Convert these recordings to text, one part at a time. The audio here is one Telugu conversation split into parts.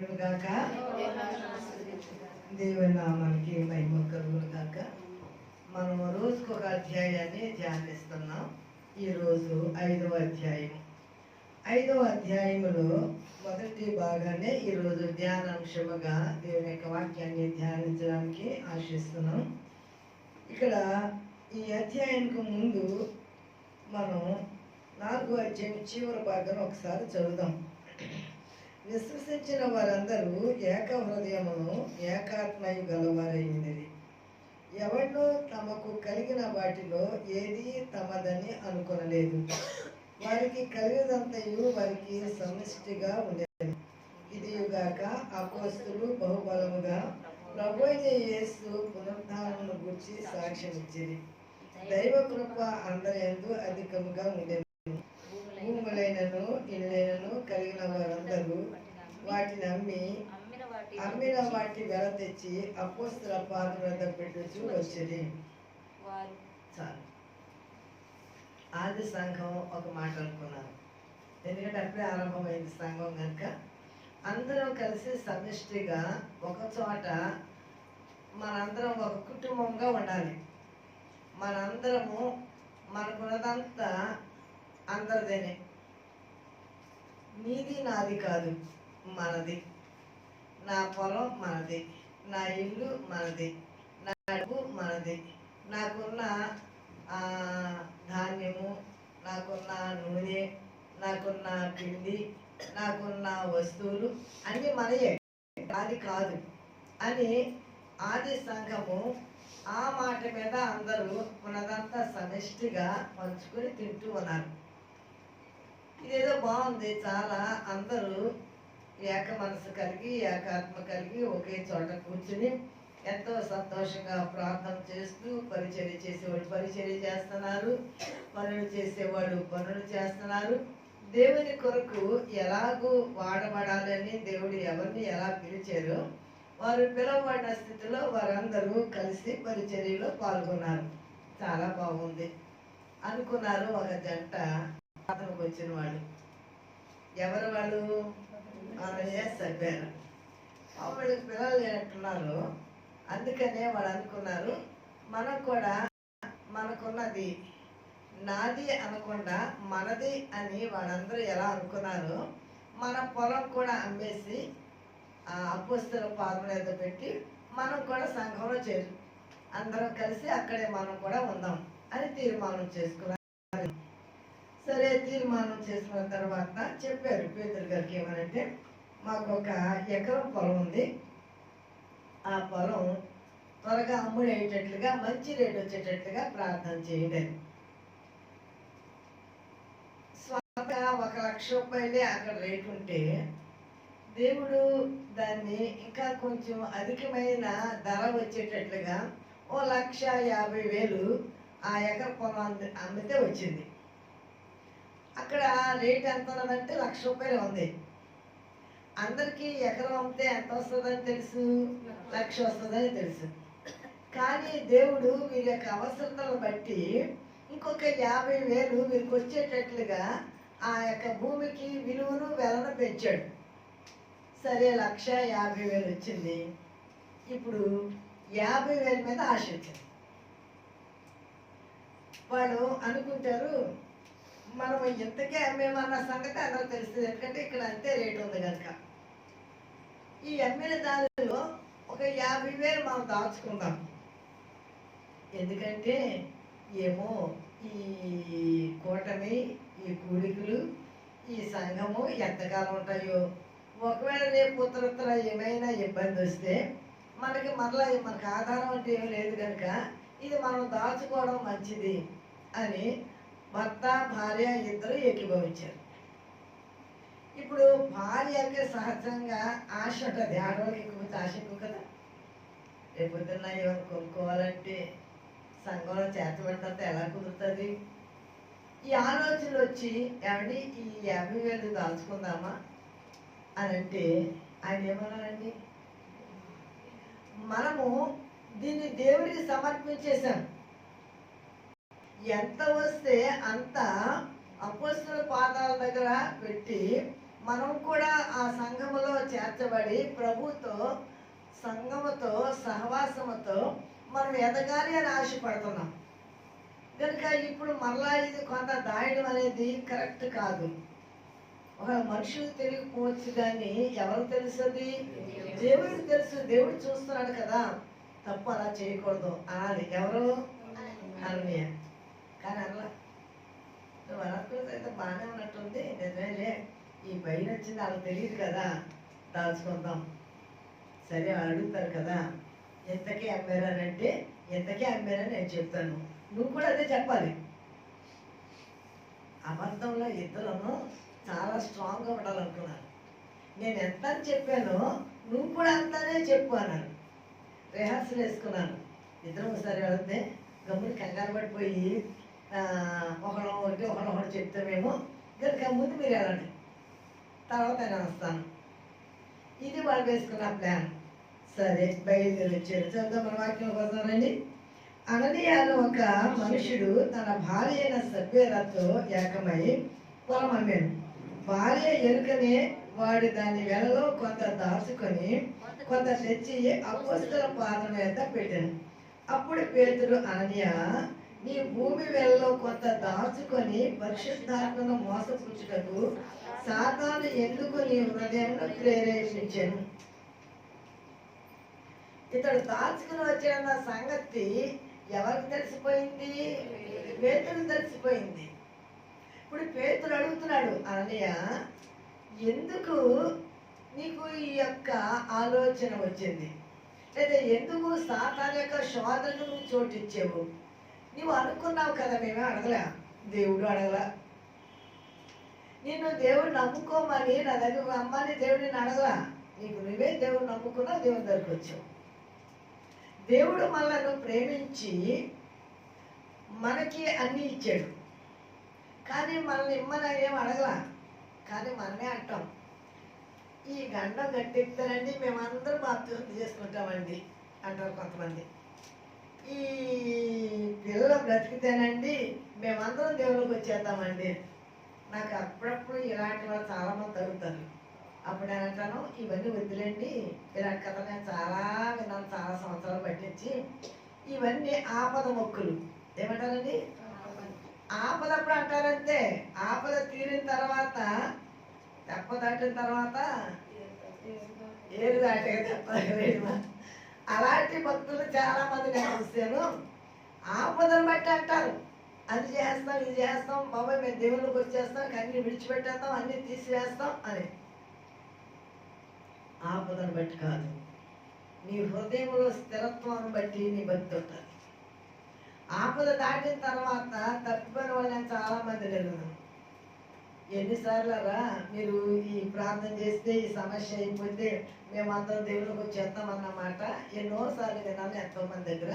గాక దేవుని నామానికి మహిమ కలుగును గాక మనం రోజుకు ఒక అధ్యాయాన్ని ధ్యానిస్తున్నాం. ఈరోజు ఐదవ అధ్యాయం. ఐదవ అధ్యాయంలో మొదటి భాగాన్ని ఈరోజు ధ్యానాంశముగా దేవుని యొక్క వాక్యాన్ని ధ్యానించడానికి ఆశిస్తున్నాం. ఇక్కడ ఈ అధ్యాయానికి ముందు మనం నాలుగో అధ్యాయం చివరి భాగం ఒకసారి చదువుదాం. విశ్వసించిన వారందరూ ఏక హృదయమును ఏకాత్మయు గలవారైంది ఎవరినో తమకు కలిగిన వాటిలో ఏది తమదని అనుకొనలేదు. వారికి కలిగినంతయు వారికి సమిష్టిగా ఉండేది. ఇదిగాక అపోస్తులు బహుబలముగా ప్రభు అయిన యేసు గురించి సాక్ష్యం ఇచ్చింది దైవ కృప అందరియందు అధికముగా ఉండేది. భూములైనను ఇళ్ళైనను కలిగిన వారందరూ వాటిని అమ్మి అమ్మిన వాటి వెల తెచ్చి అపోస్తుల పాత్ర వద్ద పెట్టుచు వచ్చింది చాలు. ఆది సంఘం ఒక మాట అనుకున్నాను. ఎందుకంటే అప్పుడే ఆరంభమైంది సంఘం కనుక అందరం కలిసి సమిష్టిగా ఒక చోట మనందరం ఒక కుటుంబంగా ఉండాలి. మనందరము మనకున్నదంతా అందరిదేనే. నీది నాది కాదు మనది. నా పొలం మనది నా ఇల్లు మనది నా డబ్బు మనది. నాకున్న ఆ, ధాన్యము నాకున్న నూనె నాకున్న పిండి నాకున్న వస్తువులు అన్నీ మనయే. అది కాదు అని ఆది సంఘము ఆ మాట మీద అందరూ ఉన్నదంతా సమిష్టిగా పంచుకొని తింటూ ఉన్నారు. ఇదేదో బాగుంది చాలా అందరూ ఏక మనసు కలిగి ఏకాత్మ కలిగి ఒకే చోట కూర్చుని ఎంతో సంతోషంగా ప్రార్థన చేస్తూ పరిచర్య చేసేవాడు పరిచర్య చేస్తున్నారు పనులు చేసేవాడు పనులు చేస్తున్నారు. దేవుని కొరకు ఎలాగూ వాడబడాలని దేవుడు ఎవరిని ఎలా పిలిచారో వారు పిలువబడిన స్థితిలో వారందరూ కలిసి పరిచర్యలో పాల్గొన్నారు. చాలా బాగుంది. అనుకున్నారు ఒక జంట అతనికి వచ్చిన వాళ్ళు ఎవరు వాళ్ళు? అనయ్య సభ్యారు వాళ్ళకి పిల్లలు లేనట్టున్నారు. అందుకనే వాళ్ళు అనుకున్నారు. మనం కూడా మనకున్నది నాది అనకుండా మనది అని వాళ్ళందరూ ఎలా అనుకున్నారో మన పొలం కూడా అమ్మేసి ఆ అపుస్తుల పాదం పెట్టి మనం కూడా సంఘంలో చేరు అందరం కలిసి అక్కడే మనం కూడా ఉందాం అని తీర్మానం చేసుకున్నారు. అదే తీర్మానం చేసిన తర్వాత చెప్పారు పేదరు గారికి ఏమనంటే మాకు ఒక ఎకరం పొలం ఉంది ఆ పొలం త్వరగా అమ్ముడేటట్లుగా మంచి రేటు వచ్చేటట్లుగా ప్రార్థన చేయండి అని. ఒక లక్ష రూపాయలే అక్కడ రేట్ ఉంటే దేవుడు దాన్ని ఇంకా కొంచెం అధికమైన ధర వచ్చేటట్లుగా ఓ లక్ష యాభై వేలు ఆ ఎకర పొలం అమ్మితే వచ్చింది అక్కడ రేట్ ఎంత ఉన్నదంటే లక్ష రూపాయలు ఉంది. అందరికీ ఎకరం అమ్మితే ఎంత వస్తుందని తెలుసు? లక్ష వస్తుందని తెలుసు. కానీ దేవుడు వీరి యొక్క అవసరతలను బట్టి ఇంకొక యాభై వేలు వీరికి వచ్చేటట్లుగా ఆ యొక్క భూమికి విలువను వెలను పెంచాడు. సరే లక్ష యాభై వేలు వచ్చింది. ఇప్పుడు యాభై వేల మీద ఆశ వచ్చింది వాళ్ళు అనుకుంటారు మనం ఇంతకే అమ్మేమన్న సంగతి అందరూ తెలుస్తుంది. ఎందుకంటే ఇక్కడ అంతే రేటు ఉంది కనుక. ఈ అమ్మిన దానిలో ఒక యాభై వేలు మనం దాచుకుందాం. ఎందుకంటే ఏమో ఈ కూటమి ఈ కూడికలు ఈ సంఘము ఎంతకాలం ఉంటాయో. ఒకవేళ రేపు ఉత్తరత్తర ఏమైనా ఇబ్బంది వస్తే మనకి మరలా మనకు ఆధారం అంటే ఏమీ లేదు కనుక ఇది మనం దాచుకోవడం మంచిది అని భర్త భార్య ఇద్దరు ఏకీభవించారు ఇప్పుడు భార్యకి సహజంగా ఆశ ఉంటుంది ఆడవాళ్ళకి ఎక్కువ ఆశ ఎక్కువ కదా. రేపు పొద్దున్న ఎవరు కొనుక్కోవాలంటే సంఘంలో చేర్చబడినంత ఎలా కుదురుతుంది? ఈ ఆలోచనలు వచ్చి ఏమండి ఈ యాభై వేలు దాల్చుకుందామా? అని అంటే ఆయన ఏమన్నారండి? మనము దీన్ని దేవుడికి సమర్పించేశాం. ఎంత వస్తే అంత అపోస్తుల పాదాల దగ్గర పెట్టి మనం కూడా ఆ సంఘములో చేర్చబడి ప్రభుతో సంఘముతో సహవాసముతో మనం ఎదగాలి అని ఆశపడుతున్నాం. కనుక ఇప్పుడు మరలా ఇది కొంత దాయడం అనేది కరెక్ట్ కాదు. ఒక మనుషులు తెలియకపోవచ్చు కానీ ఎవరు తెలుస్తుంది దేవుడికి తెలుసు. దేవుడు చూస్తున్నాడు కదా. తప్పు అలా చేయకూడదు. అనాలి. ఎవరు? అననీయ కానీ అలా నువ్వు అయితే బాగానే ఉన్నట్టుంది. నిజమేలే ఈ భయం వచ్చింది వాళ్ళకి తెలియదు కదా. దాచుకుందాం సరే వాళ్ళు అడుగుతారు కదా. ఎంతకే అమ్మారనంటే ఎంతకే అమ్మారని నేను చెప్తాను. నువ్వు కూడా అదే చెప్పాలి. అబద్ధంలో ఇద్దరును చాలా స్ట్రాంగ్గా ఉండాలనుకున్నాను నేను ఎంత అని చెప్పానో నువ్వు కూడా అంతానే చెప్పు అన్నాను రిహార్సల్ వేసుకున్నాను ఇద్దరం ఒకసారి వెళితే గమ్ముని కంగారు పడిపోయి ఒకళ్ళం ఒకటి ఒకళ్ళం ఒకటి చెప్తామేమో కనుక ముందు మీరు వెళ్ళండి. తర్వాత నేను వస్తాను. ఇది వాళ్ళు వేసుకున్న ప్లాన్. సరే బయలుదేరి వచ్చారు. చదువుతా మన వాక్యం వస్తానండి అననీయాలు ఒక మనుషుడు తన భార్య అయిన సభ్యులతో ఏకమై పొలం అమ్మాను భార్య ఎరుకనే వాడు దాని వెలలో కొంత దాచుకొని కొంత తెచ్చి అపోస్తుల పాదం మీద పెట్టాను. అప్పుడు పేతుడు అననీయ నీ భూమి వెళ్ళలో కొంత దాచుకొని పరిశుద్ధాత్మను మోసపుచ్చుటకు సాతాను ఎందుకు నీ హృదయంలో ప్రేరేపించాను? ఇతడు దాచుకుని వచ్చిన సంగతి ఎవరికి తెలిసిపోయింది? పేతుడు తెలిసిపోయింది. ఇప్పుడు పేతుడు అడుగుతున్నాడు అనయ్య ఎందుకు నీకు ఈ యొక్క ఆలోచన వచ్చింది? లేదా ఎందుకు సాతాన్ యొక్క శోధనకు నువ్వు చోటిచ్చావు? నువ్వు అనుకున్నావు కదా మేమే అడగలే. దేవుడు అడగలా. నిన్ను దేవుడు నమ్ముకోమని నా దగ్గర అమ్మని దేవుడిని అడగలా. నీకు నువ్వే దేవుడు నమ్ముకున్నా దేవుని దగ్గరకు వచ్చావు. దేవుడు మనల్ని ప్రేమించి మనకి అన్నీ ఇచ్చాడు. కానీ మనల్ని ఇమ్మని ఏం అడగలా. కానీ మనమే అంటాం ఈ గండం గట్టెక్తానండి మేమందరం బాప్తిజం చేసుకుంటామండి అంటారు కొంతమంది. ఈ పిల్లలు బ్రతికితేనండి మేమందరం దేవుళ్ళకి వచ్చేద్దామండి. నాకు అప్పుడప్పుడు ఇలాంటి వాళ్ళు చాలామంది తగ్గుతారు అప్పుడు నేను అంటాను ఇవన్నీ వద్దులేండి. ఇలాంటి కథ నేను చాలా విన్నాను చాలా సంవత్సరాలు పట్టించి. ఇవన్నీ ఆపద మొక్కులు. ఏమంటారండి? ఆపద అప్పుడు అంటారంతే ఆపద తీరిన తర్వాత తెప్ప దాటిన తర్వాత ఏరు దాటే తెప్ప. అలాంటి భక్తులు చాలా మంది నేను చూస్తాను ఆపదను బట్టి అంటారు. అది చేస్తాం ఇది చేస్తాం బాబాయ్ మేము దేవుళ్ళకి వచ్చేస్తాం అన్ని విడిచిపెట్టేస్తాం అన్ని తీసివేస్తాం అని. ఆపదను బట్టి కాదు. నీ హృదయంలో స్థిరత్వాన్ని బట్టి నీ భక్తి ఉంటుంది. ఆపద దాటిన తర్వాత తప్పిపోయిన వాళ్ళని చాలా మంది లేదు ఎన్నిసార్లు రా మీరు ఈ ప్రార్థన చేస్తే ఈ సమస్య అయిపోతే మేమందరం దేవుడికి వచ్చేస్తామన్నమాట ఎన్నోసార్లు వినాలి ఎంతో మంది దగ్గర.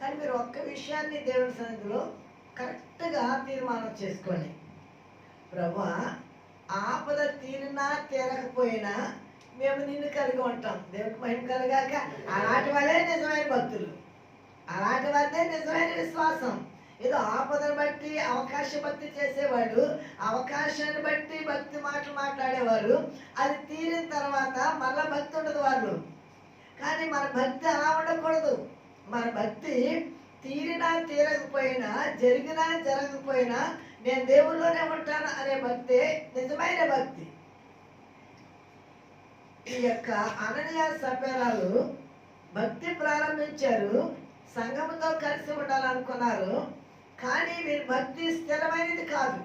కానీ మీరు ఒక్క విషయాన్ని దేవుని సన్నిధిలో కరెక్ట్గా తీర్మానం చేసుకోండి. ప్రభు ఆపద తీరినా తీరకపోయినా మేము నిన్ను కలిగి ఉంటాం. దేవుడికి మహిమ కలగాక. అలాంటి వాళ్ళే నిజమైన భక్తులు. అలాంటి వాళ్ళే నిజమైన విశ్వాసం. ఏదో ఆపదను బట్టి అవకాశ భక్తి చేసేవాడు అవకాశాన్ని బట్టి భక్తి మాటలు మాట్లాడేవారు. అది తీరిన తర్వాత మళ్ళా భక్తి ఉండదు వాళ్ళు. కానీ మన భక్తి అలా ఉండకూడదు. మన భక్తి తీరినా తీరకపోయినా జరిగినా జరగకపోయినా నేను దేవుల్లోనే ఉంటాను అనే భక్తే నిజమైన భక్తి. ఈ యొక్క అననీయ సభ్యురాలు భక్తి ప్రారంభించారు. సంఘముతో కలిసి ఉండాలనుకున్నారు. కానీ వీరి భక్తి స్థిరమైనది కాదు.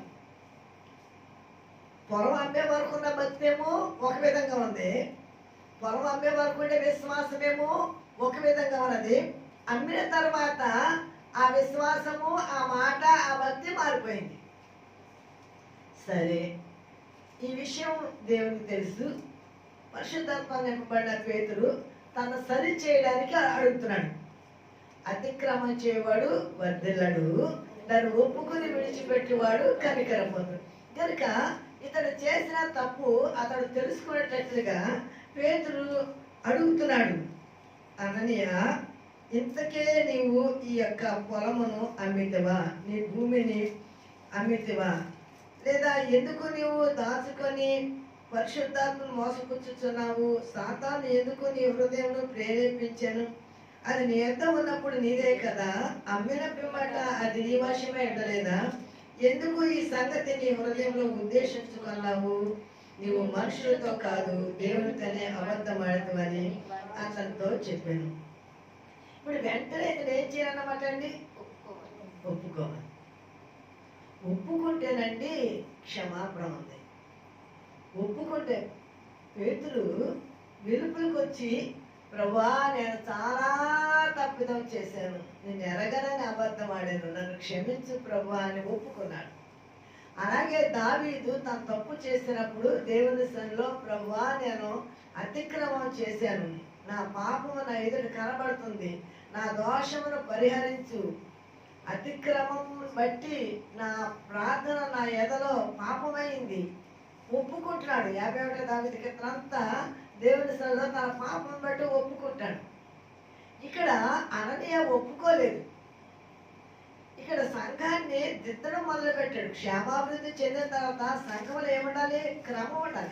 పొలం అమ్మే వరకు ఉన్న భక్తి ఏమో ఒక విధంగా ఉంది. పొలం అమ్మే వరకు ఉండే విశ్వాసమేమో ఒక విధంగా ఉన్నది. అమ్మిన తర్వాత ఆ విశ్వాసము ఆ మాట ఆ భక్తి మారిపోయింది. సరే ఈ విషయం దేవునికి తెలుసు. పరిశుద్ధాత్మ నింపబడిన పేతుడు తను సరి చేయడానికి అడుగుతున్నాడు. అతిక్రమం చేయవాడు వర్ధిల్లడు. దాన్ని ఒప్పుకొని విడిచిపెట్టేవాడు కనికరం పొందు కనుక ఇతడు చేసిన తప్పు అతడు తెలుసుకునేటట్లుగా పేతురు అడుగుతున్నాడు. అననీయ ఇంతకే నీవు ఈ యొక్క పొలమును అమ్మితివా? నీ భూమిని అమ్మితివా? లేదా ఎందుకు నీవు దాచుకొని పరిశుద్ధాత్మను మోసపుచ్చుచున్నావు? సాతాను ఎందుకు నీ హృదయంలో ప్రేరేపించాను? అది నీ ఎంత ఉన్నప్పుడు నీదే కదా? అమ్మిన పిమ్మట అది నీ వశమే ఉండలేదా? ఎందుకు ఈ సంగతి నీ హృదయంలో ఉద్దేశించుకున్నావు? నీవు మనుషులతో కాదు దేవునితోనే అబద్ధమాడతామని అతనితో చెప్పాను. ఇప్పుడు వెంటనే ఇతను ఏం చేయాలన్నమాట అండి ఒప్పుకోవాలి. ఒప్పుకోవాలి ఒప్పుకుంటేనండి క్షమాపణ ఉంది. ఒప్పుకుంటే పేతులు వెలుపులకు వచ్చి ప్రభా నేను చాలా తప్పిదం చేశాను. నేను ఎరగనని అబద్ధం ఆడాను. నన్ను క్షమించు ప్రభా అని ఒప్పుకున్నాడు. అలాగే దావీదు తన తప్పు చేసినప్పుడు దేవుని సన్నిలో ప్రభా నేను అతిక్రమం చేశాను. నా పాపము నా ఎదురు కనబడుతుంది. నా దోషమును పరిహరించు. అతిక్రమం బట్టి నా ప్రార్థన నా ఎదలో పాపమైంది. ఒప్పుకుంటున్నాడు. యాభై ఒకటో దావిది అంతా దేవుని సన్నిధిలో తన పాపం బట్టి ఒప్పుకుంటాడు. ఇక్కడ అననీయ ఒప్పుకోలేదు. ఇక్కడ సంఘాన్ని దిద్దడం మొదలుపెట్టాడు. క్షేమాభివృద్ధి చెందిన తర్వాత సంఘములు ఏముండాలి? క్రమం ఉండాలి.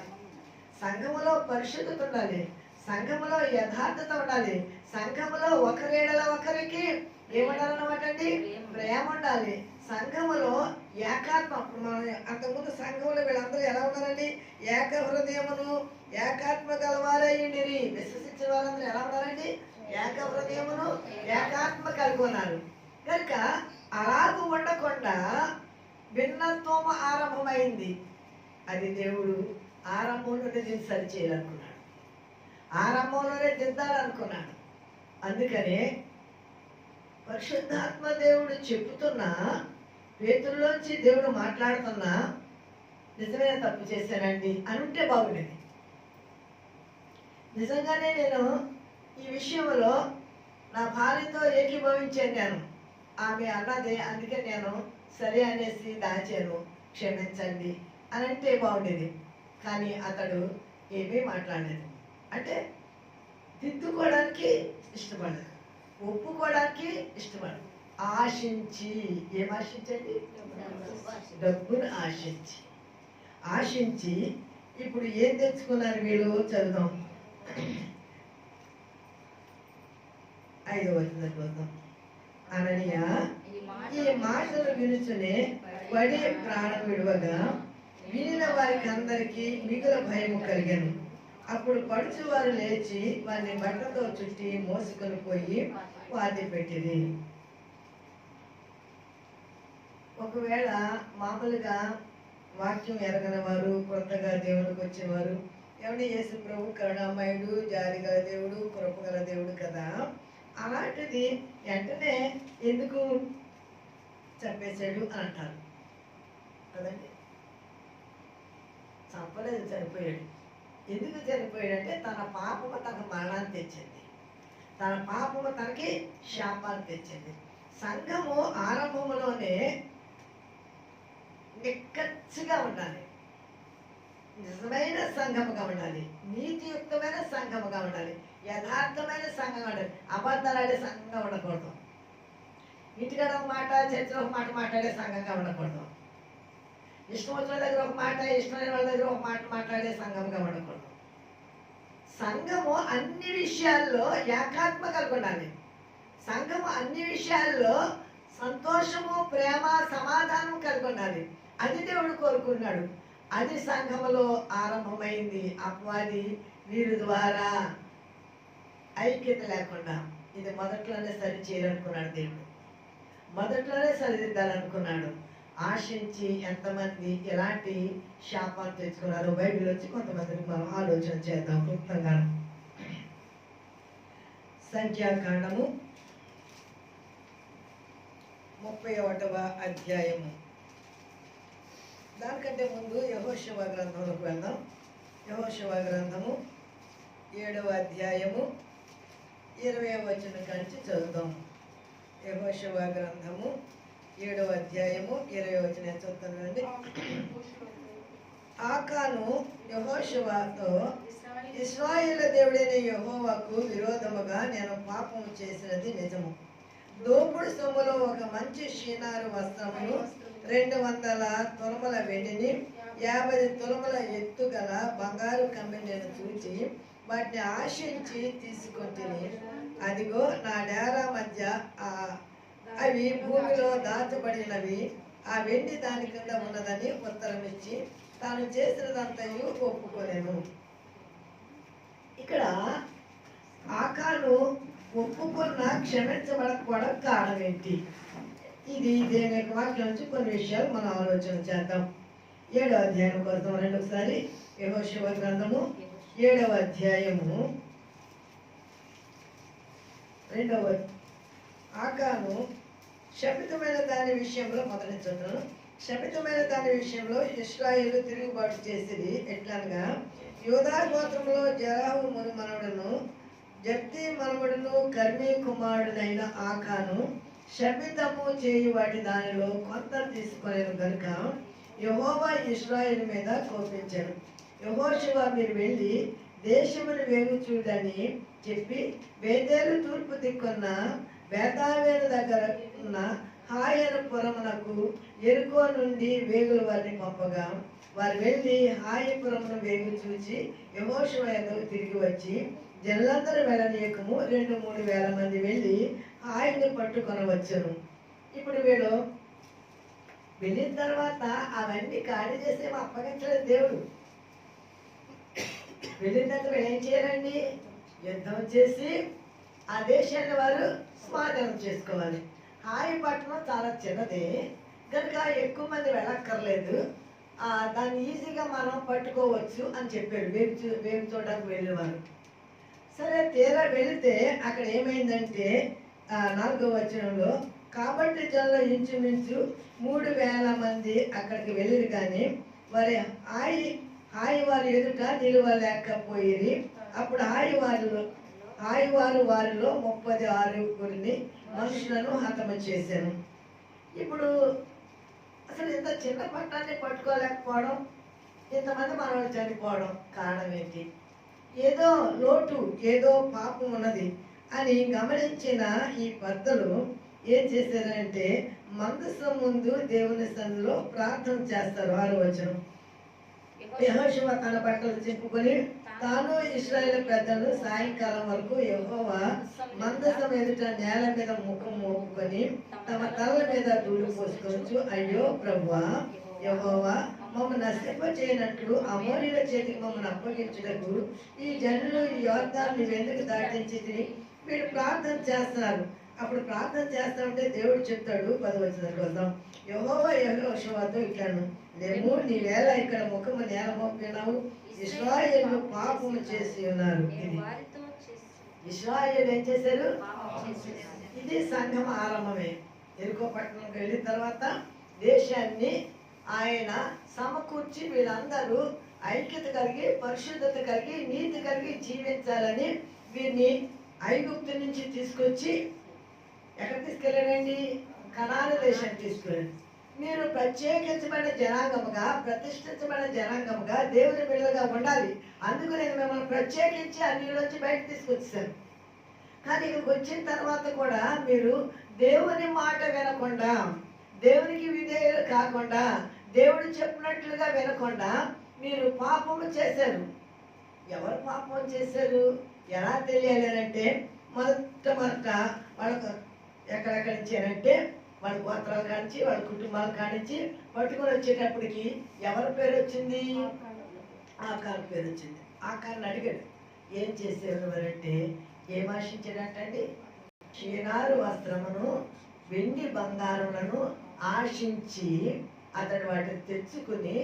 సంఘములో పరిశుద్ధత ఉండాలి. సంఘములో యథార్థత ఉండాలి. సంఘములో ఒకరేడల ఒకరికి ఏముండాలన్నమాట అండి ప్రేమ ఉండాలి. సంఘములో ఏకాత్మ. మన అంతకుముందు సంఘంలో వీళ్ళందరూ ఎలా ఉన్నారండి? ఏక హృదయమును ఏకాత్మ గలవారయ్యిండిరి విశ్వసించే వాళ్ళందరూ ఎలా ఉన్నారండి? ఏక హృదయమును ఏకాత్మ కలిగి ఉన్నారు. కనుక అలాగూ ఉండకుండా భిన్నత్వం ఆరంభమైంది. అది దేవుడు ఆరంభంలోనే దీన్ని సరి చేయాలనుకున్నాడు ఆరంభంలోనే దిద్దాలనుకున్నాడు. అందుకనే పరిశుద్ధాత్మ దేవుడు చెబుతున్నా పేతుల్లోంచి దేవుడు మాట్లాడుతున్నా నిజమైన తప్పు చేశానండి అని ఉంటే బాగుండేది. నిజంగానే నేను ఈ విషయంలో నా భార్యతో ఏకీభవించాను నేను ఆమె అన్నదే అందుకే నేను సరే అనేసి దాచాను క్షమించండి అని అంటే బాగుండేది. కానీ అతడు ఏమీ మాట్లాడలేదు. అంటే దిద్దుకోవడానికి ఇష్టపడదు ఒప్పుకోవడానికి ఇష్టపడదు ఆశించి ఏం ఆశించండి డబ్బును ఆశించి. ఆశించి ఇప్పుడు ఏం తెచ్చుకున్నారు వీళ్ళు? చదువుదాం. ఐదో వచ్చిన చదువుదాం. అననీయ ఈ మాటలు వినుచునే పడి ప్రాణం విడవగా వినిన వారికి అందరికీ మిగుల భయం కలిగాను. అప్పుడు పడుచు వారు లేచి వారిని బట్టతో చుట్టి మోసుకొని పోయి వాటి పెట్టింది ఒకవేళ మామూలుగా వాక్యం ఎరగని వారు కొత్తగా దేవుడికి వచ్చేవారు ఏమని యేసు ప్రభు కరుణామయుడు జాలిగల దేవుడు కృపగల దేవుడు కదా? అలాంటిది వెంటనే ఎందుకు చంపేశాడు అని అంటారు. కదండి? చంపలేదు చనిపోయాడు. ఎందుకు చనిపోయాడంటే తన పాపము తనకు మరణాన్ని తెచ్చింది. తన పాపము తనకి శాపాన్ని తెచ్చింది. సంఘము ఆరంభంలోనే నిక్కచ్చిగా ఉండాలి. నిజమైన సంఘముగా ఉండాలి. నీతియుక్తమైన సంఘముగా ఉండాలి. యథార్థమైన సంఘంగా ఉండాలి. అబద్ధాలాడే సంఘంగా ఉండకూడదు. ఇంటికాడ ఒక మాట చర్చలో ఒక మాట మాట్లాడే సంఘంగా ఉండకూడదు. ఇష్టం వచ్చిన దగ్గర ఒక మాట ఇష్టమైన వాళ్ళ దగ్గర ఒక మాట మాట్లాడే సంఘంగా ఉండకూడదు. సంఘము అన్ని విషయాల్లో ఏకాత్మ కలిగి ఉండాలి. సంఘము అన్ని విషయాల్లో సంతోషము ప్రేమ సమాధానం కలిగి ఉండాలి. అది దేవుడు కోరుకున్నాడు. అది సంఘములో ఆరంభమైంది. అపవాది వీరి ద్వారా ఐక్యత లేకుండా ఇది మొదట్లోనే సరి చేయాలనుకున్నాడు దేవుడు. మొదట్లోనే సరిదిద్దాలనుకున్నాడు ఆశించి ఎంతమంది ఎలాంటి శాపాలు తెచ్చుకున్నారో బైబిల్ వచ్చి కొంతమందికి మనం ఆలోచన చేద్దాం క్లుప్తంగా. సంఖ్యాకాండము ముప్పై ఒకటవ అధ్యాయము. దానికంటే ముందు యహోశివ గ్రంథంలోకి వెళ్దాం. యహోశివ గ్రంథము ఏడవ అధ్యాయము ఇరవై వచ్చిన కంచి చదువుదాం. యహోశివ గ్రంథము ఏడవ అధ్యాయము ఇరవై వచ్చిన చదువుతానండి ఆకాను యహోశివతో ఇస్రాయేల్ దేవుడైన యహోవాకు విరోధముగా నేను పాపము చేసినది నిజము. దోపుడు సొమ్ములో ఒక మంచి షీనారు వస్త్రమును రెండు వందల తులమల వెండిని యాభై తులమల ఎత్తు గల బంగారు కమ్మిని చూచి వాటిని ఆశించి తీసుకొంటిని. అదిగో నా డేరా మధ్య ఆ అవి భూమిలో దాచబడినవి. ఆ వెండి దాని కింద ఉన్నదని ఉత్తరం ఇచ్చి తాను చేసినదంతయు ఒప్పుకోలేను ఇక్కడ ఆకాను ఒప్పుకున్న క్షమించబడకపోవడం కారణం ఏంటి ఇది దేని యొక్క వాక్యం నుంచి కొన్ని విషయాలు మనం ఆలోచన చేద్దాం. ఏడవ అధ్యాయం కోసం రెండోసారి యహోశివ గ్రంథము ఏడవ అధ్యాయము. రెండవ ఆకాను శపితమైన దాని విషయంలో మొదటి చూద్దాను శపితమైన దాని విషయంలో ఇస్రాయిల్ తిరుగుబాటు చేసిరి. ఎట్లనగా యోధా గోత్రంలో జరాహు మును మనవడును జప్తి మనవడును కర్మీ కుమారుడైన ఆకాను శపితము చేయు వాటి దానిలో కొంత తీసుకోలేదు కనుక యహోవా ఇస్రాయిల్ మీద కోపించాడు యహోశివ మీరు వెళ్ళి దేశమును వేగుచూడని చెప్పి వేదేలు తూర్పు దిక్కున్న బేతావేలు దగ్గర ఉన్న హాయన పురమునకు ఎరుకో నుండి వేగుల వారిని పంపగా వారు వెళ్ళి హాయపురమును వేగు చూచి యహోశివ తిరిగి వచ్చి జనులందరూ వెళ్ళనీయకము. రెండు మూడు వేల మంది వెళ్ళి ఆయన్ని పట్టుకొనవచ్చును. ఇప్పుడు వీడు వెళ్ళిన తర్వాత అవన్నీ ఖాళీ చేస్తే అప్పగించలేదు దేవుడు. వెళ్ళిన తర్వాత వీళ్ళు ఏం చేయాలండి? యుద్ధం చేసి ఆ దేశాన్ని వారు స్వాధీనం చేసుకోవాలి. హాయి పట్టణం చాలా చిన్నది. కనుక ఎక్కువ మంది వెళ్ళక్కర్లేదు. దాన్ని ఈజీగా మనం పట్టుకోవచ్చు అని చెప్పాడు వేపు చూ వేపు చూడడానికి వెళ్ళేవారు సరే తీరా వెళితే అక్కడ ఏమైందంటే నాలుగో వచనంలో కాబట్టి జనంలో ఇంచుమించు మూడు వేల మంది అక్కడికి వెళ్ళిరు కానీ వారి హాయి హాయి వారి ఎదుట నిలవలేకపోయి అప్పుడు హాయి వారిలో హాయి వారు వారిలో ముప్పది ఆరుగురిని మనుషులను హతమ చేశాను ఇప్పుడు అసలు ఇంత చిన్న పట్టాన్ని పట్టుకోలేకపోవడం ఇంతమంది మనవాళ్ళు చనిపోవడం కారణం ఏంటి? ఏదో లోటు ఏదో పాపం ఉన్నది. అని గమనించిన ఈ భర్తలు ఏం చేశారంటే మందసం ముందు దేవుని సన్నిలో ప్రార్థన చేస్తారు ఆరు వచనం. యహోశివ తన బట్టలు చెప్పుకొని తాను ఇస్రాయేల్ పెద్దలు సాయంకాలం వరకు యహోవా మందసం ఎదుట నేల మీద ముఖం మోపుకొని తమ తల మీద దూడు పోసుకోవచ్చు అయ్యో ప్రభువా యహోవా మమ్మల్ని నశింప చేయనట్లు అమోరిల చేతికి మమ్మల్ని అప్పగించుటకు ఈ జనులు ఈ యోధాన్ని నువ్వెందుకు దాటించి వీడు ప్రార్థన చేస్తున్నారు. అప్పుడు ప్రార్థన చేస్తా ఉంటే దేవుడు చెప్తాడు పదవచ్చిన కోసం యహోవ యహోషవాతో ఇట్లాను. లేము నీ వేళ ఇక్కడ ముఖము నేల మోపినావు ఇస్రాయేల్ పాపము చేసి ఉన్నారు. ఇస్రాయేల్ ఏం చేశారు. ఇది సంఘం ఆరంభమే. ఎరుకో పట్టణంకి వెళ్ళిన తర్వాత దేశాన్ని ఆయన సమకూర్చి వీళ్ళందరూ ఐక్యత కలిగి పరిశుద్ధత కలిగి నీతి కలిగి జీవించాలని వీరిని ఐగుప్తు నుంచి తీసుకొచ్చి ఎక్కడ తీసుకెళ్ళాడండి? కణాల దేశానికి తీసుకెళ్ళండి మీరు ప్రత్యేకించబడిన జనాంగముగా ప్రతిష్ఠించబడిన జనాంగముగా దేవుని బిడ్డలుగా ఉండాలి. అందుకు నేను మిమ్మల్ని ప్రత్యేకించి అన్నిలోంచి బయట తీసుకొచ్చాను కానీ ఇక్కడికి వచ్చిన తర్వాత కూడా మీరు దేవుని మాట వినకుండా దేవునికి విధేయులు కాకుండా దేవుడు చెప్పినట్లుగా వినకుండా మీరు పాపము చేశారు. ఎవరు పాపం చేశారు? ఎలా తెలియాలి అని అంటే మొట్టమొదట వాళ్ళకు ఎక్కడెక్కడ ఇచ్చారంటే వాళ్ళ గోత్రాలు కానించి వాళ్ళ కుటుంబాలు కానించి పట్టుకొని వచ్చేటప్పటికి ఎవరి పేరు వచ్చింది? ఆకారం పేరు వచ్చింది. ఆకారాన్ని అడిగాడు. ఏం చేసేవారు అంటే ఏం ఆశించాడంటండి క్షీణారు వస్త్రమును వెండి బంగారములను ఆశించి అతడు వాటిని తెచ్చుకుని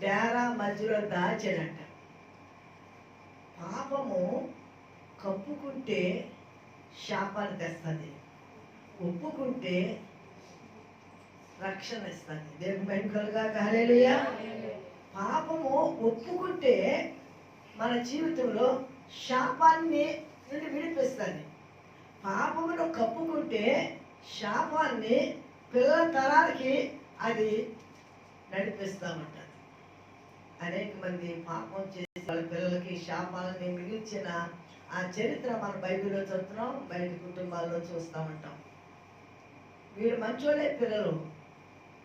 డేరా మధ్యలో దాచాడంట. పాపము కప్పుకుంటే శాపాన్ని తెస్తుంది. ఒప్పుకుంటే రక్షణ ఇస్తుంది. దేవుని బయటలుగా కాలేలుయా పాపము ఒప్పుకుంటే మన జీవితంలో శాపాన్ని నుండి విడిపిస్తుంది. పాపమును కప్పుకుంటే శాపాన్ని పిల్లల తరాలకి అది నడిపిస్తామంట అనేక మంది పాపం చే వాళ్ళ పిల్లలకి శాపాలని మిగిల్చిన ఆ చరిత్ర మన బైబిల్లో చదువుతున్నాం బయట కుటుంబాల్లో చూస్తూ ఉంటాం వీరు మంచోళ్ళే పిల్లలు.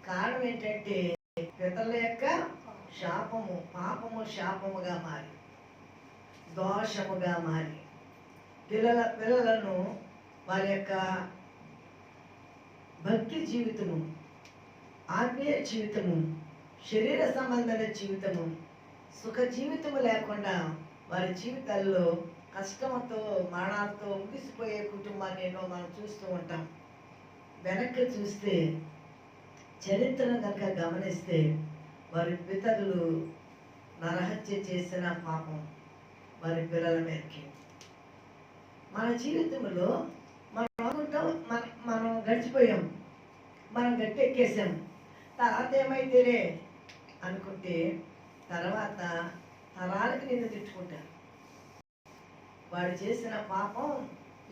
కారణం ఏంటంటే పితల యొక్క శాపము పాపము శాపముగా మారి దోషముగా మారి. పిల్లల పిల్లలను వారి యొక్క భక్తి జీవితము ఆత్మీయ జీవితము శరీర సంబంధమైన జీవితము సుఖ జీవితము లేకుండా వారి జీవితాల్లో కష్టంతో మరణాలతో ముగిసిపోయే కుటుంబాన్ని ఎన్నో మనం చూస్తూ ఉంటాం. వెనక్కి చూస్తే చరిత్రను కనుక గమనిస్తే వారి పితరులు నరహత్య చేసిన పాపం వారి పిల్లల మీదకి మన జీవితంలో మనం అనుకుంటాం మన మనం గడిచిపోయాం మనం గట్టెక్కేసాం తర్వాత ఏమైతేలే అనుకుంటే తర్వాత తరాలకి నిన్ను తిట్టుకుంటారు. వాడు చేసిన పాపం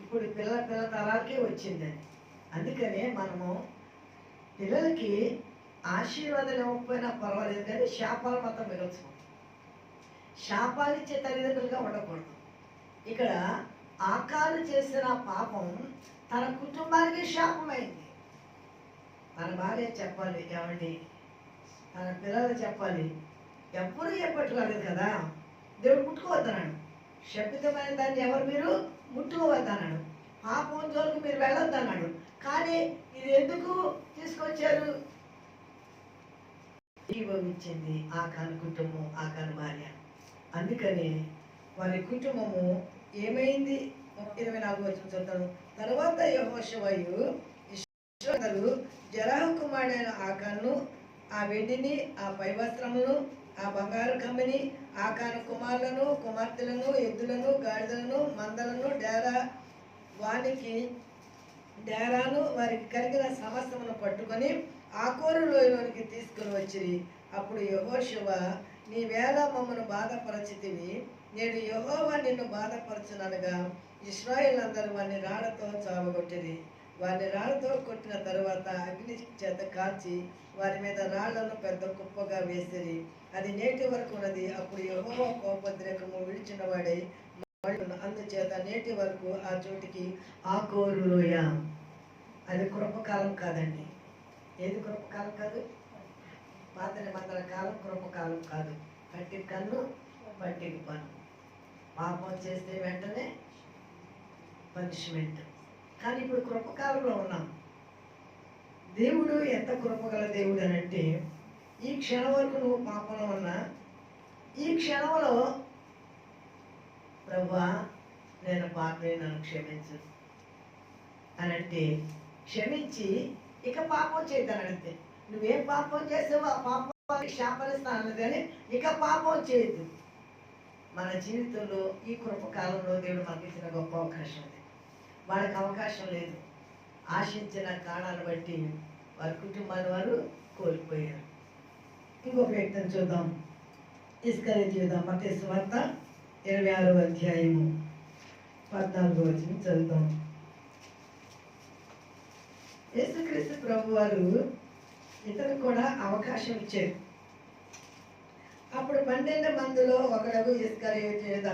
ఇప్పుడు పిల్ల పిల్ల తరాలకే వచ్చిందని అందుకనే మనము పిల్లలకి ఆశీర్వాదాలు ఇవ్వకపోయినా పర్వాలేదు కానీ శాపాలు మాత్రం మిగల్చుకోండి శాపాలు ఇచ్చే తల్లిదండ్రులుగా ఉండకూడదు. ఇక్కడ ఆకాలు చేసిన పాపం తన కుటుంబానికి శాపమైంది. తన భార్య చెప్పాలి ఏమండి? తన పిల్లలు చెప్పాలి ఎవరు చెప్పట్టుకోలేదు కదా. దేవుడు ముట్టుకోవద్దన్నాడు శపితమైన దాన్ని ఎవరు మీరు? ముట్టుకోవద్దన్నాడు ఫోన్ జోలికి మీరు వెళ్ళొద్దన్నాడు. కానీ ఇది ఎందుకు తీసుకొచ్చారు? జీవం ఇచ్చింది ఆకాను కుటుంబం ఆకాను భార్య. అందుకని వారి కుటుంబము ఏమైంది? ఇరవై నాలుగు వచ్చిన చూద్దాను తర్వాత యహోశవయు ఇశ్వరు జరాహు కుమారుడైన ఆకాను ఆ వెండిని ఆ పై వస్త్రమును ఆ బంగారు కమ్మిని ఆకాను కుమారులను కుమార్తెలను ఎద్దులను గాడిదలను మందలను డేరా వానికి డేరాను వారికి కలిగిన సమస్తమును పట్టుకొని ఆకోరు లోయలోనికి తీసుకుని వచ్చిరి. అప్పుడు యహోశివ నీ వేళ మమ్మను బాధపరచితివి. నేడు యహోవా నిన్ను బాధపరచునగా ఇస్రాయిల్ అందరూ వారిని రాళ్ళతో చావగొట్టిరి. వారిని రాళ్ళతో కొట్టిన తరువాత అగ్ని చేత కాల్చి వారి మీద రాళ్ళను పెద్ద కుప్పగా వేసిరి. అది నేటి వరకు ఉన్నది. అప్పుడు యహోవా కోపద్రేకము విడిచిన వాడై అందుచేత నేటి వరకు ఆ చోటికి ఆకోరు లోయ అది కృపకాలం కాదండి. ఏది కృపకాలం కాదు? పాత నిబంధన కాలం కృపకాలం కాదు. పట్టి కన్ను పట్టికి పన్ను. పాపం చేస్తే వెంటనే పనిష్మెంట్. కానీ ఇప్పుడు కృపకాలంలో ఉన్నాం. దేవుడు ఎంత కృపగల దేవుడు అని అంటే ఈ క్షణం వరకు నువ్వు పాపంలో ఉన్నా ఈ క్షణంలో ప్రభువా నేను పాపే నన్ను క్షమించు అని అంటే క్షమించి ఇక పాపం చేయదని అడిగితే నువ్వేం పాపం చేసావో ఆ పాపం శాపనిస్తాను కానీ ఇక పాపం చేయొద్దు. మన జీవితంలో ఈ కృపకాలంలో దేవుడు మనకి ఇచ్చిన గొప్ప అవకాశం అది. వాళ్ళకి అవకాశం లేదు. ఆశించిన కారణాలు బట్టి వారి కుటుంబాన్ని వారు కోల్పోయారు. ఇంకొక వ్యక్తిని చూద్దాం. ఇస్కరి చూద్దాం మత స్వార్త ఇరవై ఆరో అధ్యాయము పద్నాలుగో వచ్చిన చదువుతాం. యేసుక్రీస్తు ప్రభు వారు ఇతను కూడా అవకాశం ఇచ్చారు. అప్పుడు పన్నెండు మందిలో ఒకడు ఇస్కరి చేత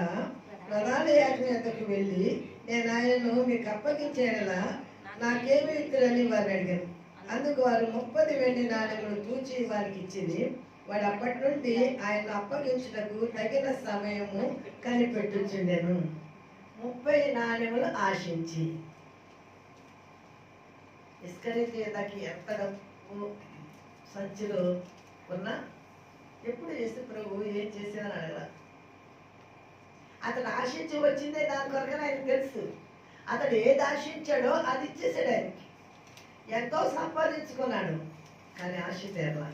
ప్రధాన యాజకుని వెళ్ళి నేను ఆయనను మీకు అప్పగించేలా నాకేమి ఇద్దరని వారిని అడిగారు. అందుకు వారు ముప్పది వెండి నాణ్యములు తూచి వారికి ఇచ్చింది. వాడు అప్పటి నుండి ఆయన అప్పగించుటకు తగిన సమయము కనిపెట్టుచుండెను. ముప్పై నాణ్యములు ఆశించి. ఇస్కరితేదకి ఎంత డబ్బు సంచిలో ఉన్నా? ఎప్పుడు యేసు ప్రభు ఏం చేశారని అడగల? అతను ఆశించి వచ్చిందే దాని కొరకు ఆయన తెలుసు. అతడు ఏది ఆశించాడో అది ఇచ్చేసాడు ఆయనకి. ఎంతో సంపాదించుకున్నాడు. కానీ ఆశ తీరలా.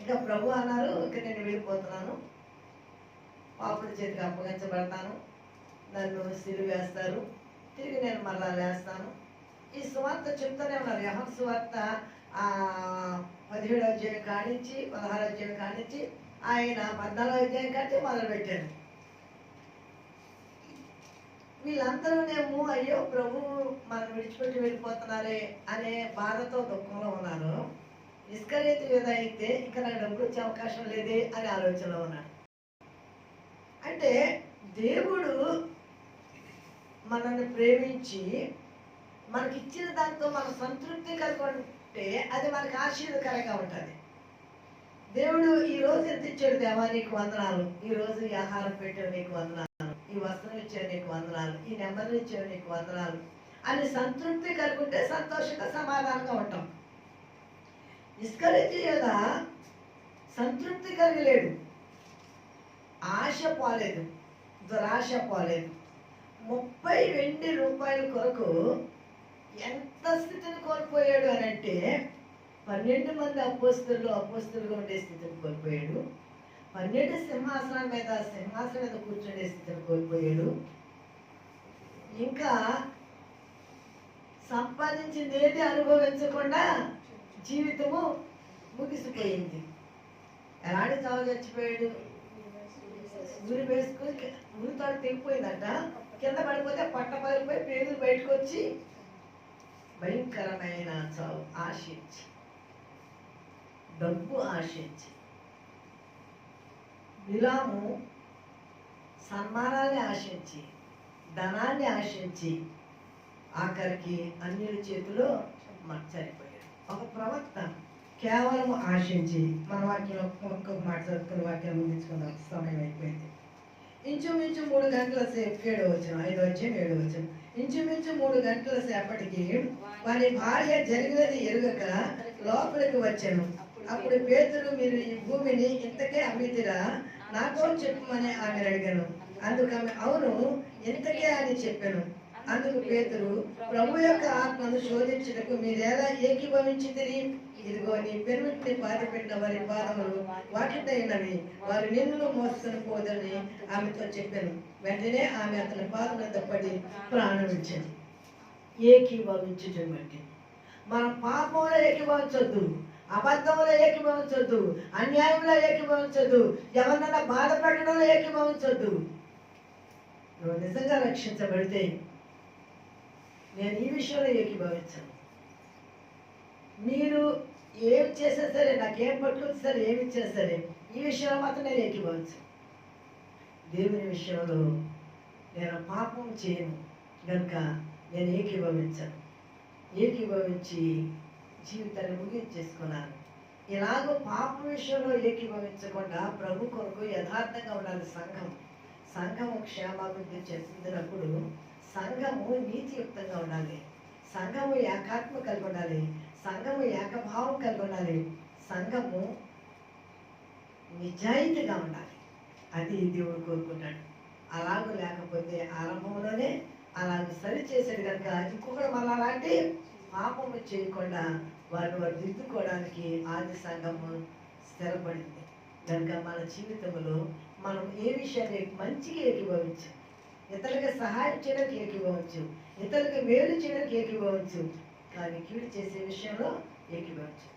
ఇంకా ప్రభు అన్నారు ఇక నేను వెళ్ళిపోతున్నాను పాపుల చేతికి అప్పగించబడతాను. నన్ను సిరి వేస్తారు. తిరిగి నేను మళ్ళా లేస్తాను. ఈ సువార్త చెప్తూనే ఉన్నారు. యహం సువార్త ఆ, పదిహేడు అధ్యాయం కానించి పదహారు అధ్యాయం కానించి ఆయన పద్నాలుగో అధ్యాయం కంటే మొదలుపెట్టాడు వీళ్ళందరూనేమో అయ్యో ప్రభు మనం విడిచిపెట్టి వెళ్ళిపోతున్నారే అనే బాధతో దుఃఖంలో ఉన్నారు. నిష్కరేతి మీద అయితే ఇంకా నాకు డబ్బులు వచ్చే అవకాశం లేదే అనే ఆలోచనలో ఉన్నాడు అంటే దేవుడు మనల్ని ప్రేమించి మనకి ఇచ్చిన దాంతో మనం సంతృప్తి కలిగి ఉంటే అది మనకి ఆశీర్వకరంగా ఉంటుంది. దేవుడు ఈ రోజు ఎంత ఇచ్చాడు దేవా నీకు వందనాలు? ఈ రోజు ఈ ఆహారం పెట్టాడు నీకు వందనాలు. ఈ వస్త్రం ఇచ్చావు నీకు వందనాలు ఈ నెంబర్లు ఇచ్చావు నీకు వందనాలు అని సంతృప్తి కలుగుంటే సంతోషంగా సమాధానంగా ఉంటాం. నిష్కరించి కదా సంతృప్తి కలిగలేడు. ఆశ పోలేదు దురాశ పోలేదు. ముప్పై వెండి రూపాయల కొరకు ఎంత స్థితిని కోల్పోయాడు అని అంటే పన్నెండు మంది అపోస్తుల్లో అపోస్తులుగా ఉండే స్థితిని కోల్పోయాడు. పన్నెండు సింహాసనం మీద సింహాసనం మీద కూర్చునే స్థితిని కోల్పోయాడు. ఇంకా సంపాదించింది ఏది అనుభవించకుండా జీవితము ముగిసిపోయింది. ఎలాంటి చావు చచ్చిపోయాడు? ఉరి వేసుకుని ఉరితాడు తెగిపోయిందట. కింద పడిపోతే పట్ట పగిలిపోయి పేదలు బయటకు వచ్చి భయంకరమైన చావు ఆశించి డబ్బు ఆశించి. విలాము సన్మానాన్ని ఆశించి ధనాన్ని ఆశించి ఆఖరికి అన్యుల చేతిలో చనిపోయాడు. ఒక ప్రవక్త కేవలం ఆశించి మన వాక్యం ఒక్కొక్క మాట చదువుకుని వాక్యం ముగించుకుందాం. సమయం అయిపోయింది. ఇంచుమించు మూడు గంటల సేపు ఏడు వచ్చిన ఐదు వచ్చాం ఏడు వచ్చాం ఇంచుమించు మూడు గంటల సేపటికి వారి భార్య జరిగినది ఎరుగక లోపలికి వచ్చాను. అప్పుడు పేతురు మీరు ఈ భూమిని ఇంతకే అమ్మితిరా? నాకో చెప్పమని ఆమె అడిగాను. అందుకు ఆమె అవును ఇంతకే అని చెప్పాను. అందుకు పేతురు ప్రభు యొక్క ఆత్మను శోధించుటకు మీరెలా ఏకీభవించితిరి? ఇదిగో నీ పెరుగుని పాతిపెట్టిన వారి పాదములు వాటిటైనవి వారు నిన్ను మోసుకొని పోదని ఆమెతో చెప్పాను. వెంటనే ఆమె అతని పాదములతో పడి ప్రాణం ఇచ్చింది ఏకీభవించటం బట్టి మన పాపంలో ఏకీభవించొద్దు. అబద్ధంలో ఏకీభవించొద్దు అన్యాయంలో ఏకీభవించొద్దు ఎవరినైనా బాధ పెట్టడంలో ఏకీభవించొద్దు. నువ్వు నిజంగా రక్షించబడితే నేను ఈ విషయంలో ఏకీభవించను. మీరు ఏం చేసే సరే నాకేం పట్టుకుని సరే ఏమి ఇచ్చే సరే ఈ విషయంలో మాత్రం నేను ఏకీభవించను. దేవుని విషయంలో నేను పాపం చేయను. కనుక నేను ఏకీభవించను. ఏకీభవించి జీవితాన్ని ముగించేసుకున్నాను. ఇలాగో పాప విషయంలో ఏకీభవించకుండా ప్రభు కొరకు యథార్థంగా ఉండాలి సంఘం. సంఘము క్షేమాభివృద్ధి చెందినప్పుడు సంఘము నీతియుక్తంగా ఉండాలి. సంఘము ఏకాత్మ కలిగి ఉండాలి. సంఘము ఏకభావం కలిగి ఉండాలి. సంఘము నిజాయితీగా ఉండాలి. అది దేవుడు కోరుకుంటాడు. అలాగూ లేకపోతే ఆరంభంలోనే అలాగ సరి చేసాడు కనుక ఇంకొకటి మళ్ళీ అలాంటి పాపము చేయకుండా వారిని వారు దిద్దుకోవడానికి ఆది సంఘము స్థిరపడింది. కనుక మన జీవితంలో మనం ఏ విషయాన్ని మంచిగా ఏకీభవించు ఇతరులకు సహాయం చేయడానికి ఏకీభవించు ఇతరులకు మేలు చేయడానికి ఏకీభవించు కానీ కీడు చేసే విషయంలో ఏకీభవించు.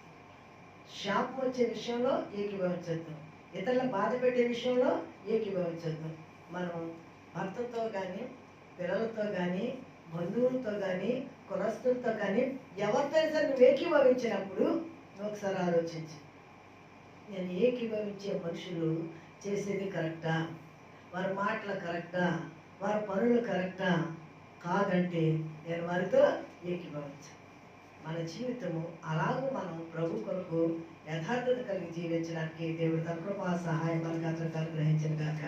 శాపం వచ్చే విషయంలో ఏకీభవించద్దు. ఇతరులను బాధ పెట్టే విషయంలో ఏకీభవించద్దు. మనం భర్తతో కానీ పిల్లలతో కానీ బంధువులతో కానీ కులస్తులతో కానీ ఎవరితో సరే నువ్వు ఏకీభవించినప్పుడు నువ్వు ఒకసారి ఆలోచించు. నేను ఏకీభవించే మనుషులు చేసేది కరెక్టా? వారి మాటలు కరెక్టా? వారి పనులు కరెక్టా? కాదంటే నేను వారితో ఏకీభవించాను మన జీవితము అలాగూ మనం ప్రభు కొరకు యథార్థత కలిగి జీవించడానికి దేవుడు తన కృపా సహాయం మనకు అతను అనుగ్రహించిన కాక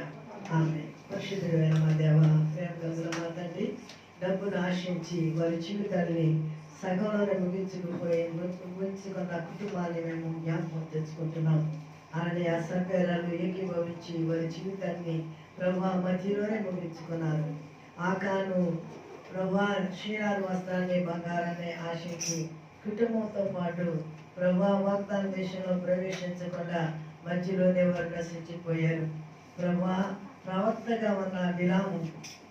ఆమె పరిశుద్ధుడైన మా దేవ ప్రేమ తండ్రి డబ్బును ఆశించి వారి జీవితాన్ని సగంలోనే ముగించుకుపోయి ముగించుకున్న కుటుంబాన్ని మేము జ్ఞాపకం తెచ్చుకుంటున్నాం. అలానే ఆ సభ్యులను ఏకీభవించి వారి జీవితాన్ని ప్రభా మధ్యలోనే ముగించుకున్నారు. ఆకాను ప్రభా క్షీరాలు వస్త్రాన్ని బంగారాన్ని ఆశించి కుటుంబంతో పాటు ప్రభా వాగ్దాన దేశంలో ప్రవేశించకుండా మధ్యలోనే వారు నశించిపోయారు. ప్రభా ప్రవక్తగా ఉన్న విలాము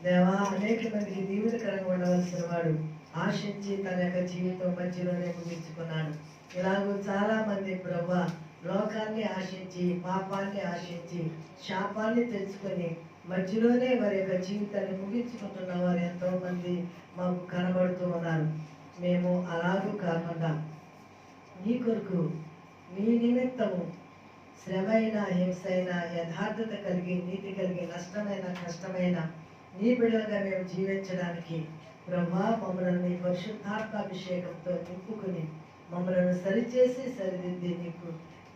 దేవా అనేక మందికి దీవులకరంగా ఉండవలసిన వాడు. ఆశించి తన యొక్క జీవితం మధ్యలోనే ముగించుకున్నాడు. ఇలాగూ చాలా మంది ప్రభా లోకాన్ని ఆశించి పాపాన్ని ఆశించి శాపాన్ని తెచ్చుకొని మధ్యలోనే వారి యొక్క జీవితాన్ని ముగించుకుంటున్న వారు ఎంతో మంది మాకు కనబడుతూ ఉన్నారు. మేము అలాగూ కాకుండా నీ కొరకు నీ నిమిత్తము శ్రమైన హింసైన యథార్థత కలిగి నీతి కలిగి నష్టమైన కష్టమైన నీ బిడ్డలుగా మేము జీవించడానికి ప్రభా మమ్మల్ని పరిశుద్ధాత్మాభిషేకంతో నింపుకుని మమ్మలను సరిచేసి సరిదిద్ది నీకు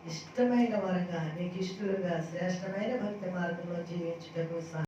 ఇష్టమైన వరంగా నీకు ఇష్టలుగా శ్రేష్టమైన భక్తి మార్గంలో జీవించుటకు సహాయం